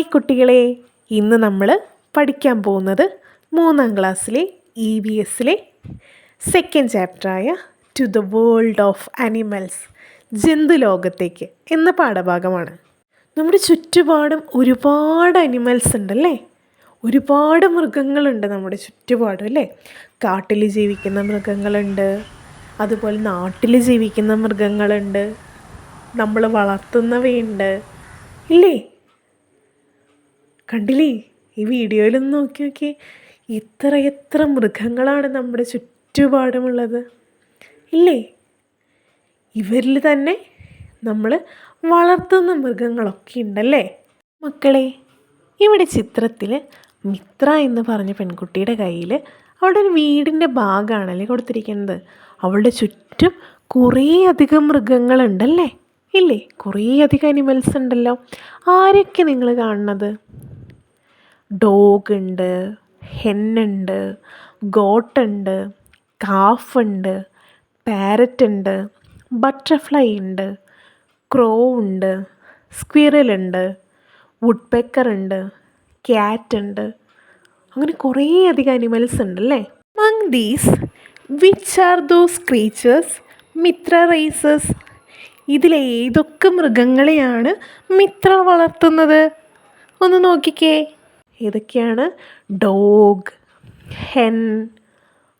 Hi കുട്ടികളെ. ഇന്ന് നമ്മൾ പഠിക്കാൻ പോകുന്നത് മൂന്നാം ക്ലാസ്സിലെ ഇ വി എസിലെ second ചാപ്റ്ററായ to the world of animals ജന്തുലോകത്തേക്ക് എന്ന പാഠഭാഗമാണ്. നമ്മുടെ ചുറ്റുപാടും ഒരുപാട് അനിമൽസ് ഉണ്ടല്ലേ? ഒരുപാട് മൃഗങ്ങളുണ്ട് നമ്മുടെ ചുറ്റുപാടും അല്ലേ? കാട്ടിൽ ജീവിക്കുന്ന മൃഗങ്ങളുണ്ട്. അതുപോലെ നാട്ടിൽ ജീവിക്കുന്ന മൃഗങ്ങളുണ്ട്. നമ്മൾ വളർത്തുന്നവയുണ്ട്. ഇല്ലേ? കണ്ടില്ലേ? ഈ വീഡിയോയിലൊന്ന് നോക്കി നോക്കി ഇത്ര എത്ര മൃഗങ്ങളാണ് നമ്മുടെ ചുറ്റുപാടുമുള്ളത്. ഇല്ലേ? ഇവരിൽ തന്നെ നമ്മൾ വളർത്തുന്ന മൃഗങ്ങളൊക്കെ ഉണ്ടല്ലേ? മക്കളെ ഇവിടെ ചിത്രത്തിൽ മിത്ര എന്ന് പറഞ്ഞ പെൺകുട്ടിയുടെ കയ്യിൽ അവളുടെ ഒരു വീടിന്റെ ഭാഗമാണല്ലേ കൊടുത്തിരിക്കുന്നത്. അവളുടെ ചുറ്റും കുറേ അധികം മൃഗങ്ങളുണ്ടല്ലേ? ഇല്ലേ? കുറേ അധികം അനിമൽസ് ഉണ്ടല്ലോ. ആരൊക്കെ നിങ്ങൾ കാണുന്നത്? ഡോഗ് ഉണ്ട് ഹെന്നുണ്ട് ഗോട്ടുണ്ട് കാഫുണ്ട് പാരറ്റ് ഉണ്ട് ബട്ടർഫ്ലൈ ഉണ്ട് ക്രോ ഉണ്ട് സ്ക്വിറലുണ്ട് വുഡ് പെക്കർ ഉണ്ട് ക്യാറ്റ് ഉണ്ട് അങ്ങനെ കുറേ അധികം അനിമൽസ് ഉണ്ടല്ലേ? Among these which are those creatures Mitra raises ഇതിലേതൊക്കെ മൃഗങ്ങളെയാണ് മിത്ര വളർത്തുന്നത്? ഒന്ന് നോക്കിക്കേ. ഏതൊക്കെയാണ്? Dog hen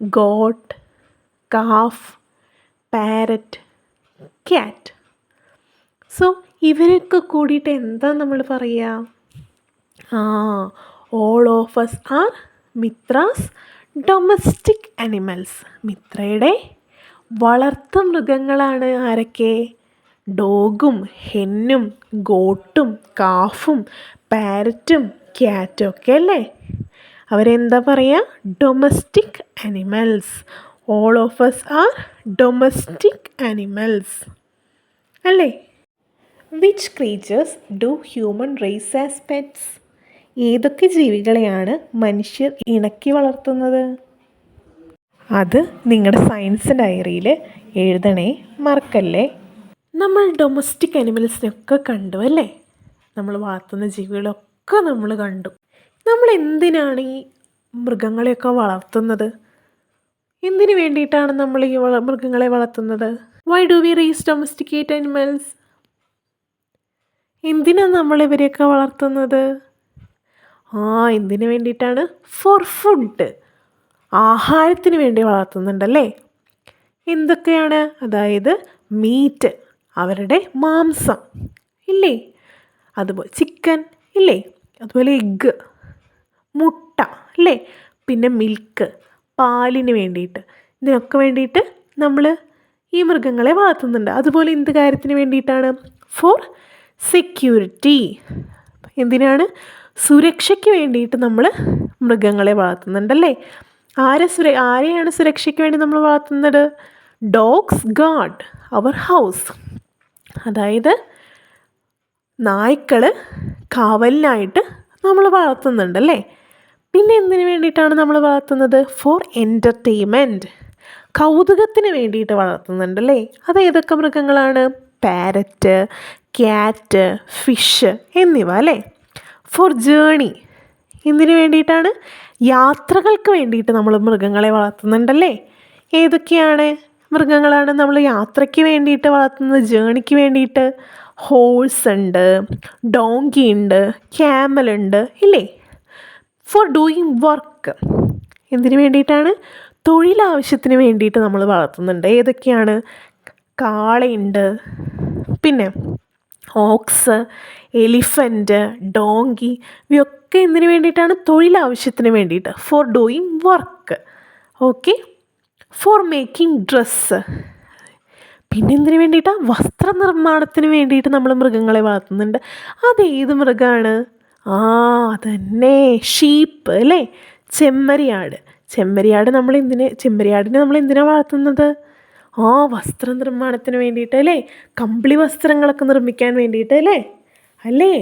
goat calf parrot cat. So ഇവരൊക്കെ കൂടിയിട്ട് എന്താ നമ്മൾ പറയുക ആ all of us are Mitra's domestic animals മിത്രയുടെ വളർത്തു മൃഗങ്ങളാണ് ആരൊക്കെ? ഡോഗും ഹെന്നും ഗോട്ടും കാഫും പാരറ്റും ക്യാറ്റും ഒക്കെ അല്ലേ? അവരെന്താ പറയുക domestic animals all of us are domestic animals അല്ലേ? Which creatures do human race as pets ഏതൊക്കെ ജീവികളെയാണ് മനുഷ്യർ ഇണക്കി വളർത്തുന്നത്? അത് നിങ്ങളുടെ സയൻസ് ഡയറിയിൽ എഴുതണേ മറക്കല്ലേ? നമ്മൾ ഡൊമസ്റ്റിക് അനിമൽസിനൊക്കെ കണ്ടു അല്ലേ? നമ്മൾ വളർത്തുന്ന ജീവികളൊക്കെ നമ്മൾ കണ്ടു. നമ്മൾ എന്തിനാണ് ഈ മൃഗങ്ങളെയൊക്കെ വളർത്തുന്നത്? എന്തിനു വേണ്ടിയിട്ടാണ് നമ്മൾ ഈ മൃഗങ്ങളെ വളർത്തുന്നത്? Why do we raise domesticate animals എന്തിനാണ് നമ്മൾ ഇവരെയൊക്കെ വളർത്തുന്നത്? ആ എന്തിനു വേണ്ടിയിട്ടാണ്? ഫോർ ഫുഡ് ആഹാരത്തിന് വേണ്ടി വളർത്തുന്നുണ്ടല്ലേ? എന്തൊക്കെയാണ്? അതായത് മീറ്റ് അവരുടെ മാംസം. ഇല്ലേ? അതുപോലെ ചിക്കൻ ഇല്ലേ? അതുപോലെ എഗ്ഗ് മുട്ട അല്ലേ പിന്നെ മിൽക്ക് പാലിന് വേണ്ടിയിട്ട്. ഇതിനൊക്കെ വേണ്ടിയിട്ട് നമ്മൾ ഈ മൃഗങ്ങളെ വളർത്തുന്നുണ്ട്. അതുപോലെ എന്ത് കാര്യത്തിന് വേണ്ടിയിട്ടാണ്? ഫോർ സെക്യൂരിറ്റി എന്തിനാണ്? സുരക്ഷയ്ക്ക് വേണ്ടിയിട്ട് നമ്മൾ മൃഗങ്ങളെ വളർത്തുന്നുണ്ടല്ലേ ആരെ സുര ആരെയാണ് സുരക്ഷയ്ക്ക് വേണ്ടി നമ്മൾ വളർത്തുന്നത്? ഡോഗ്സ് ഗാഡ് അവർ ഹൗസ് അതായത് നായ്ക്കൾ കാവലിനായിട്ട് നമ്മൾ വളർത്തുന്നുണ്ടല്ലേ? പിന്നെ എന്തിനു വേണ്ടിയിട്ടാണ് നമ്മൾ വളർത്തുന്നത്? ഫോർ എന്റർടൈൻമെന്റ് കൗതുകത്തിന് വേണ്ടിയിട്ട് വളർത്തുന്നുണ്ടല്ലേ? അത് ഏതൊക്കെ മൃഗങ്ങളാണ്? പാരറ്റ് ക്യാറ്റ് ഫിഷ് എന്നിവ അല്ലേ? ഫോർ ജേണി എന്തിനു വേണ്ടിയിട്ടാണ്? യാത്രകൾക്ക് വേണ്ടിയിട്ട് നമ്മൾ മൃഗങ്ങളെ വളർത്തുന്നുണ്ടല്ലേ? ഏതൊക്കെയാണ് മൃഗങ്ങളാണ് നമ്മൾ യാത്രയ്ക്ക് വേണ്ടിയിട്ട് വളർത്തുന്നത്? ജേണിക്ക് വേണ്ടിയിട്ട്. ഹോഴ്സ് ഉണ്ട് ഡോങ്കി ഉണ്ട് ക്യാമൽ ഉണ്ട് ഇല്ലേ? ഫോർ ഡൂയിങ് വർക്ക് എന്തിനു വേണ്ടിയിട്ടാണ്? തൊഴിലാവശ്യത്തിന് വേണ്ടിയിട്ട് നമ്മൾ വളർത്തുന്നുണ്ട്. ഏതൊക്കെയാണ്? കാളയുണ്ട് പിന്നെ ഓക്സ് എലിഫന്റ് ഡോങ്കി ഇവയൊക്കെ എന്തിനു വേണ്ടിയിട്ടാണ്? തൊഴിലാവശ്യത്തിന് വേണ്ടിയിട്ട്. For doing work okay for making dress പിന്നെ എന്തിനു വേണ്ടിയിട്ടാണ് വസ്ത്രനിർമ്മാണത്തിന് വേണ്ടിയിട്ട് നമ്മൾ മൃഗങ്ങളെ വളർത്തുന്നുണ്ട്. അത് ഏത് മൃഗമാണ് ആ അതന്നെ. ഷീപ്പ് അല്ലേ? ചെമ്മരിയാട്. ചെമ്മരിയാട് നമ്മൾ എന്തിന് ചെമ്മരിയാടിനെ നമ്മൾ എന്തിനാണ് വളർത്തുന്നത്? ആ വസ്ത്ര നിർമ്മാണത്തിന് വേണ്ടിയിട്ട് അല്ലേ? കമ്പിളി വസ്ത്രങ്ങളൊക്കെ നിർമ്മിക്കാൻ വേണ്ടിയിട്ട് അല്ലേ? അല്ലേ?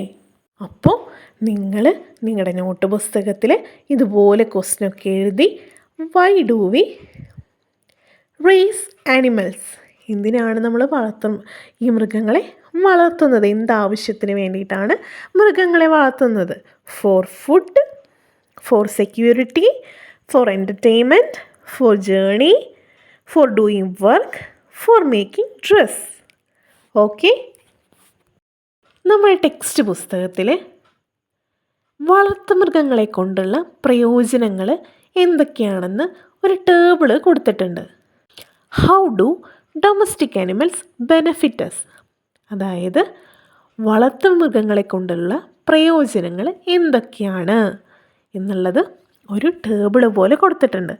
അപ്പോൾ നിങ്ങൾ നിങ്ങളുടെ നോട്ട് പുസ്തകത്തിൽ ഇതുപോലെ ക്വസ്റ്റ്യനൊക്കെ എഴുതി why do we raise animals എന്തിനാണ് നമ്മൾ വളർത്തും ഈ മൃഗങ്ങളെ വളർത്തുന്നത്? എന്താവശ്യത്തിന് വേണ്ടിയിട്ടാണ് മൃഗങ്ങളെ വളർത്തുന്നത്? For food for security for entertainment for journey for doing work for making dress okay നമ്മുടെ ടെക്സ്റ്റ് പുസ്തകത്തിൽ വളർത്തുമൃഗങ്ങളെ കൊണ്ടുള്ള പ്രയോജനങ്ങൾ എന്തൊക്കെയാണെന്ന് ഒരു ടേബിൾ കൊടുത്തിട്ടുണ്ട്. How do domestic animals benefits അതായത് വളർത്തു മൃഗങ്ങളെ കൊണ്ടുള്ള പ്രയോജനങ്ങൾ എന്തൊക്കെയാണ്? എന്നുള്ളത് ഒരു ടേബിൾ പോലെ കൊടുത്തിട്ടുണ്ട്.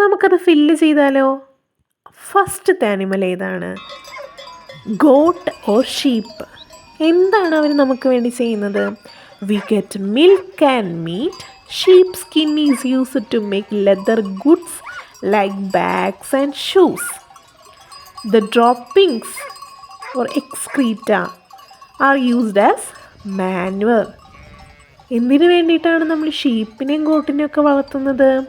നമുക്കത് ഫില്ല് ചെയ്താലോ? ഫസ്റ്റത്തെ ആനിമൽ ഏതാണ്? ഗോട്ട് ഓർ ഷീപ്പ് എന്താണ് അവർ നമുക്ക് വേണ്ടി ചെയ്യുന്നത്? We get milk and meat sheep skin is used to make leather goods like bags and shoes the droppings or excreta are used as manure എന്തിനു വേണ്ടിയിട്ടാണ് നമ്മൾ ഷീപ്പിനെയും കോട്ടിനെയും ഒക്കെ വളർത്തുന്നത്?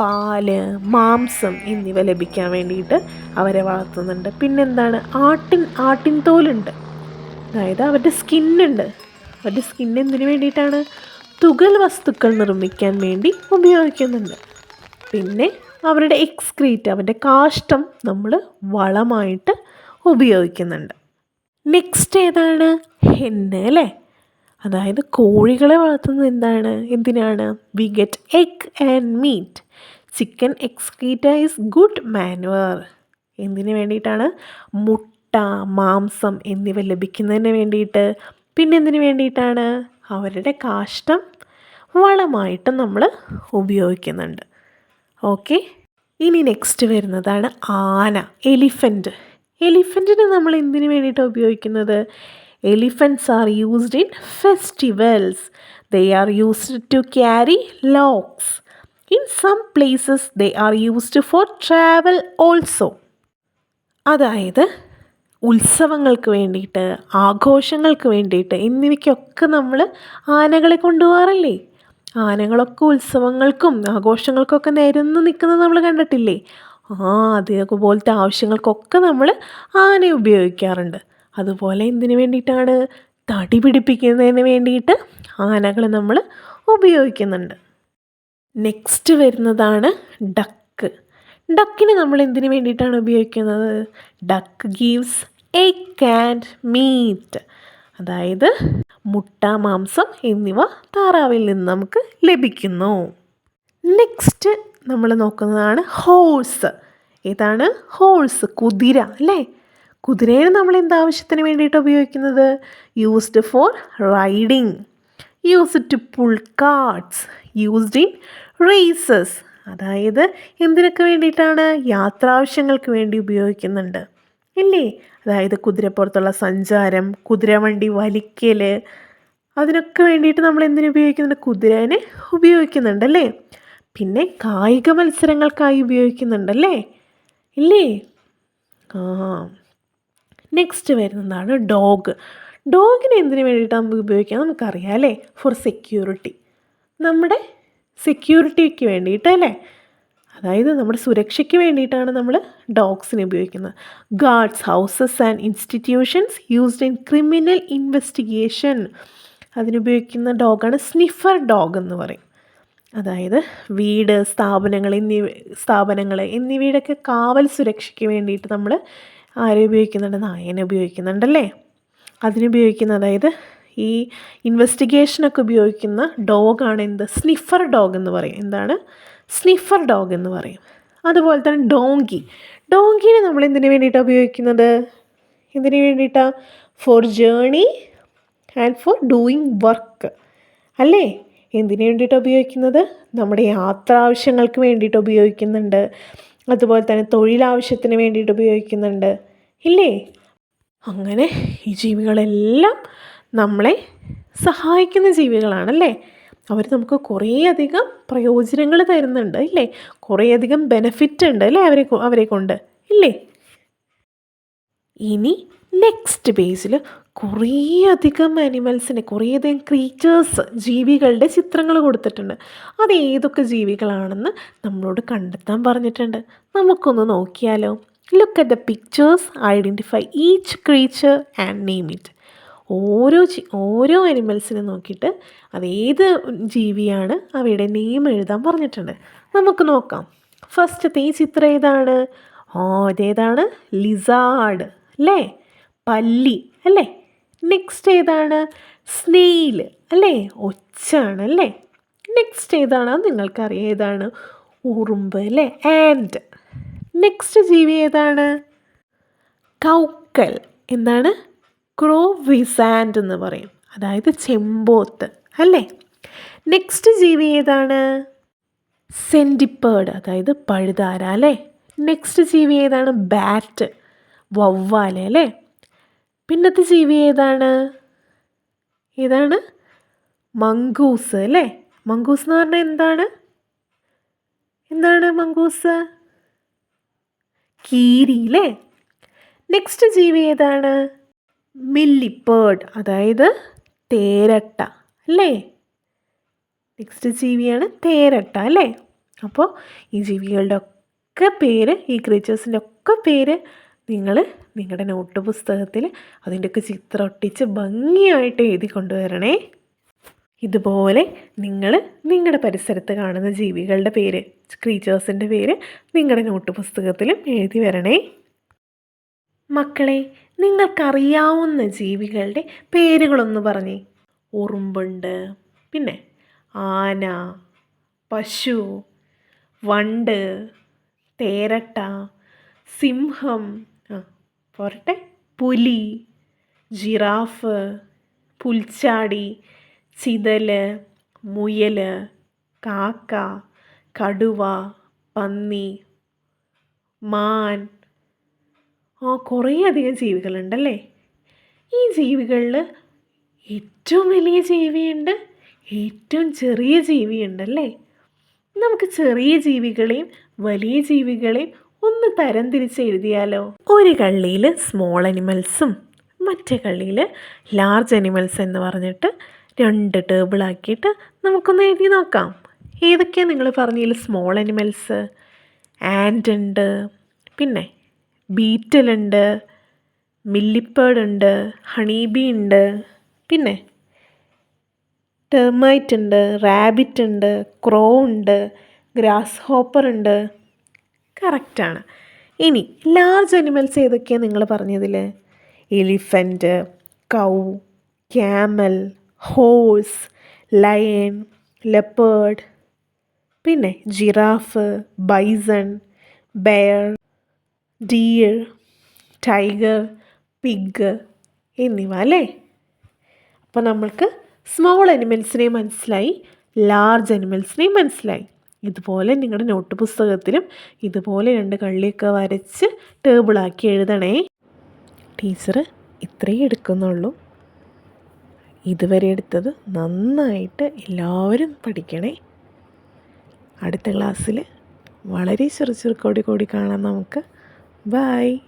പാൽ മാംസം എന്നിവ ലഭിക്കാൻ വേണ്ടിയിട്ട് അവരെ വളർത്തുന്നുണ്ട്. പിന്നെന്താണ്? ആട്ടിൻ ആട്ടിൻ തോലുണ്ട്. അതായത് അവരുടെ സ്കിന്നുണ്ട്. അവരുടെ സ്കിൻ എന്തിനു വേണ്ടിയിട്ടാണ്? തുകൽ വസ്തുക്കൾ നിർമ്മിക്കാൻ വേണ്ടി ഉപയോഗിക്കുന്നുണ്ട്. പിന്നെ അവരുടെ എക്സ്ക്രീറ്റ് അവരുടെ കാഷ്ടം നമ്മൾ വളമായിട്ട് ഉപയോഗിക്കുന്നുണ്ട്. നെക്സ്റ്റ് ഏതാണ്? ഹെന്ന് അല്ലേ? അതായത് കോഴികളെ വളർത്തുന്നത് എന്താണ്? എന്തിനാണ്? We get egg and meat chicken excreta is good manure എന്തിനു വേണ്ടിയിട്ടാണ്? മുട്ട മാംസം എന്നിവ ലഭിക്കുന്നതിന് വേണ്ടിയിട്ട്. പിന്നെ എന്തിനു വേണ്ടിയിട്ടാണ്? അവരുടെ കാഷ്ടം വളമായിട്ട് നമ്മൾ ഉപയോഗിക്കുന്നുണ്ട്. ഓക്കെ. ഇനി നെക്സ്റ്റ് വരുന്നതാണ് ആന എലിഫന്റ് എലിഫന്റിന് നമ്മൾ എന്തിനു വേണ്ടിയിട്ടാണ് ഉപയോഗിക്കുന്നത്? Elephants are used in festivals they are used to carry logs in some places they are used for travel also അതായത് ഉത്സവങ്ങൾക്ക് വേണ്ടിയിട്ട് ആഘോഷങ്ങൾക്ക് വേണ്ടിയിട്ട് എന്നിവയ്ക്കൊക്കെ നമ്മൾ ആനകളെ കൊണ്ടുപോകാറില്ലേ? ആനകളൊക്കെ ഉത്സവങ്ങൾക്കും ആഘോഷങ്ങൾക്കൊക്കെ നിരന്ന് നിൽക്കുന്നത് നമ്മൾ കണ്ടിട്ടില്ലേ? ആ അതേപോലത്തെ ആവശ്യങ്ങൾക്കൊക്കെ നമ്മൾ ആനയെ ഉപയോഗിക്കാറുണ്ട്. അതുപോലെ എന്തിനു വേണ്ടിയിട്ടാണ് തടി പിടിപ്പിക്കുന്നതിന് വേണ്ടിയിട്ട് ആനകൾ നമ്മൾ ഉപയോഗിക്കുന്നുണ്ട്. നെക്സ്റ്റ് വരുന്നതാണ് ഡക്ക് ഡക്കിനെ നമ്മൾ എന്തിനു വേണ്ടിയിട്ടാണ് ഉപയോഗിക്കുന്നത്? Duck gives egg and meat അതായത് മുട്ട മാംസം എന്നിവ താറാവിൽ നിന്ന് നമുക്ക് ലഭിക്കുന്നു. നെക്സ്റ്റ് നമ്മൾ നോക്കുന്നതാണ് ഹോഴ്സ് ഏതാണ്? ഹോഴ്സ് കുതിര അല്ലേ? കുതിരയെ നമ്മൾ എന്താവശ്യത്തിന് വേണ്ടിയിട്ട് ഉപയോഗിക്കുന്നത്? Used for riding used to pull carts used in races അതായത് എന്തിനൊക്കെ വേണ്ടിയിട്ടാണ്? യാത്രാവശ്യങ്ങൾക്ക് വേണ്ടി ഉപയോഗിക്കുന്നുണ്ട്. ഇല്ലേ? അതായത് കുതിരപ്പുറത്തുള്ള സഞ്ചാരം കുതിരവണ്ടി വലിക്കൽ അതിനൊക്കെ വേണ്ടിയിട്ട് നമ്മൾ എന്തിനു ഉപയോഗിക്കുന്നുണ്ട്? കുതിരേനെ ഉപയോഗിക്കുന്നുണ്ടല്ലേ പിന്നെ കായിക മത്സരങ്ങൾക്കായി ഉപയോഗിക്കുന്നുണ്ടല്ലേ ഇല്ലേ? ആ. നെക്സ്റ്റ് വരുന്നതാണ് ഡോഗ് ഡോഗിനെ എന്തിനു വേണ്ടിയിട്ടാണ് നമുക്ക് ഉപയോഗിക്കാം? നമുക്കറിയാം അല്ലേ? ഫോർ സെക്യൂരിറ്റി നമ്മുടെ സെക്യൂരിറ്റിക്ക് വേണ്ടിയിട്ട് അല്ലേ? അതായത് നമ്മുടെ സുരക്ഷയ്ക്ക് വേണ്ടിയിട്ടാണ് നമ്മൾ ഡോഗ്സിനെ ഉപയോഗിക്കുന്നത്. Guards houses and institutions used in criminal investigation. അതിനുപയോഗിക്കുന്ന ഡോഗാണ് സ്നിഫർ ഡോഗ് എന്ന് പറയും. അതായത് വീട് സ്ഥാപനങ്ങൾ എന്നിവ സ്ഥാപനങ്ങൾ എന്നിവയുടെയൊക്കെ കാവൽ സുരക്ഷയ്ക്ക് വേണ്ടിയിട്ട് നമ്മൾ ആരെ ഉപയോഗിക്കുന്നുണ്ട്? നായനെ ഉപയോഗിക്കുന്നുണ്ടല്ലേ? അതിനുപയോഗിക്കുന്ന അതായത് ഈ ഇൻവെസ്റ്റിഗേഷനൊക്കെ ഉപയോഗിക്കുന്ന ഡോഗാണ് എന്ത്? സ്നിഫർ ഡോഗ് എന്ന് പറയും. എന്താണ്? സ്നിഫർ ഡോഗ് എന്ന് പറയും. അതുപോലെ തന്നെ ഡോങ്കി. ഡോങ്കിനെ നമ്മൾ എന്തിനു വേണ്ടിയിട്ടാണ് ഉപയോഗിക്കുന്നത്? എന്തിനു വേണ്ടിയിട്ടാണ് for journey and for doing work അല്ലേ? എന്തിനു വേണ്ടിയിട്ടാണ് ഉപയോഗിക്കുന്നത്? നമ്മുടെ യാത്ര ആവശ്യങ്ങൾക്ക് വേണ്ടിയിട്ട് ഉപയോഗിക്കുന്നുണ്ട്. അതുപോലെ തന്നെ തൊഴിലാവശ്യത്തിന് വേണ്ടിയിട്ട് ഉപയോഗിക്കുന്നുണ്ട്. ഇല്ലേ? അങ്ങനെ ഈ ജീവികളെല്ലാം നമ്മളെ സഹായിക്കുന്ന ജീവികളാണല്ലേ? അവർ നമുക്ക് കുറേയധികം പ്രയോജനങ്ങൾ തരുന്നുണ്ട് ഇല്ലേ? കുറേയധികം ബെനഫിറ്റ് ഉണ്ട് അല്ലേ അവരെ അവരെ കൊണ്ട് ഇല്ലേ? ഇനി നെക്സ്റ്റ് പേജിൽ കുറേയധികം ആനിമൽസിനെ കുറേയധികം ക്രീച്ചേഴ്സ് ജീവികളുടെ ചിത്രങ്ങൾ കൊടുത്തിട്ടുണ്ട്. അത് ഏതൊക്കെ ജീവികളാണെന്ന് നമ്മളോട് കണ്ടെത്താൻ പറഞ്ഞിട്ടുണ്ട്. നമുക്കൊന്ന് നോക്കിയാലോ. Look at the pictures identify each creature and name it ഓരോ ഓരോ അനിമൽസിനെ നോക്കിയിട്ട് ഏത് ജീവിയാണ് അവയുടെ നെയിം എഴുതാൻ പറഞ്ഞിട്ടുണ്ട്. നമുക്ക് നോക്കാം. ഫസ്റ്റത്തെ ഈ ചിത്രം ഏതാണ്? ഓ ഇതേതാണ് ലിസാഡ് അല്ലേ? പല്ലി അല്ലേ? നെക്സ്റ്റ് ഏതാണ്? സ്നെയിൽ അല്ലേ? ഒച്ചാണ് അല്ലേ? നെക്സ്റ്റ് ഏതാണ്? അത് നിങ്ങൾക്കറിയാം. ഏതാണ്? ഉറുമ്പ് അല്ലേ? ആൻഡ് നെക്സ്റ്റ് ജീവി ഏതാണ്? കൗക്കൽ. എന്താണ്? ക്രോ വിസാൻഡ് എന്ന് പറയും. അതായത് ചെമ്പോത്ത്. അല്ലേ? നെക്സ്റ്റ് ജീവി ഏതാണ്? സെന്റിപ്പേർഡ് അതായത് പഴുതാര അല്ലേ? നെക്സ്റ്റ് ജീവി ഏതാണ്? ബാറ്റ് വവ്വാൽ അല്ലേ? പിന്നത്തെ ജീവി ഏതാണ്? ഏതാണ്? മങ്കൂസ് അല്ലേ? മങ്കൂസ് എന്ന് പറഞ്ഞാൽ എന്താണ്? എന്താണ് മങ്കൂസ് കീരി അല്ലേ? നെക്സ്റ്റ് ജീവി ഏതാണ്? മില്ലിപ്പേർഡ് അതായത് തേരട്ട അല്ലേ? നെക്സ്റ്റ് ജീവിയാണ് തേരട്ട അല്ലേ? അപ്പോൾ ഈ ജീവികളുടെ ഒക്കെ പേര് ഈ ക്രീച്ചേഴ്സിന്റെ ഒക്കെ പേര് നിങ്ങൾ നിങ്ങളുടെ നോട്ട് പുസ്തകത്തിൽ അതിന്റെയൊക്കെ ചിത്രം ഒട്ടിച്ച് ഭംഗിയായിട്ട് എഴുതി കൊണ്ടുവരണേ. ഇതുപോലെ നിങ്ങൾ നിങ്ങളുടെ പരിസരത്ത് കാണുന്ന ജീവികളുടെ പേര് ക്രീച്ചേഴ്സിന്റെ പേര് നിങ്ങളുടെ നോട്ട് പുസ്തകത്തിലും എഴുതി വരണേ. മക്കളെ നിങ്ങൾക്കറിയാവുന്ന ജീവികളുടെ പേരുകളൊന്ന് പറഞ്ഞേ. ഉറുമ്പുണ്ട് പിന്നെ ആന പശു വണ്ട് തേരട്ട സിംഹം പോരട്ടെ. പുലി ജിറാഫ് പുൽച്ചാടി ചിതൽ മുയൽ കാക്ക കടുവ പന്നി മാൻ ആ കുറേ അധികം ജീവികളുണ്ടല്ലേ? ഈ ജീവികളിൽ ഏറ്റവും വലിയ ജീവിയുണ്ട് ഏറ്റവും ചെറിയ ജീവിയുണ്ടല്ലേ? നമുക്ക് ചെറിയ ജീവികളെയും വലിയ ജീവികളെയും ഒന്ന് തരം തിരിച്ച് എഴുതിയാലോ? ഒരു കള്ളിയിൽ സ്മോൾ അനിമൽസും മറ്റേ കള്ളിയിൽ ലാർജ് അനിമൽസ് എന്ന് പറഞ്ഞിട്ട് രണ്ട് ടേബിളാക്കിയിട്ട് നമുക്കൊന്ന് എഴുതി നോക്കാം. ഏതൊക്കെയാണ് നിങ്ങൾ പറഞ്ഞതിൽ സ്മോൾ അനിമൽസ് ആൻഡ് ഉണ്ട് പിന്നെ ബീറ്റലുണ്ട് മില്ലിപ്പേഡ് ഉണ്ട് ഹണി ബീ ഉണ്ട് പിന്നെ ടെർമൈറ്റ് ഉണ്ട് റാബിറ്റ് ഉണ്ട് ക്രോ ഉണ്ട് ഗ്രാസ് ഹോപ്പർ ഉണ്ട് കറക്റ്റാണ്. ഇനി ലാർജ് അനിമൽസ് ഏതൊക്കെയാണ് നിങ്ങൾ പറഞ്ഞതിൽ elephant cow camel horse lion leopard പിന്നെ giraffe bison bear deer tiger pig എന്നിവ അല്ലേ? അപ്പോൾ നമ്മൾക്ക് സ്മോൾ അനിമൽസിനെ മനസ്സിലായി ലാർജ് അനിമൽസിനെയും മനസ്സിലായി. ഇതുപോലെ നിങ്ങളുടെ നോട്ട് പുസ്തകത്തിലും ഇതുപോലെ രണ്ട് കള്ളിയൊക്കെ വരച്ച് ടേബിളാക്കി എഴുതണേ. ടീച്ചർ ഇത്രയും എടുക്കുന്നുള്ളൂ. ഇതുവരെ എടുത്തത് നന്നായിട്ട് എല്ലാവരും പഠിക്കണേ. അടുത്ത ക്ലാസ്സിൽ വളരെ ചെറു ചെറുക്കോടി കൂടി കാണാം നമുക്ക്. Bye!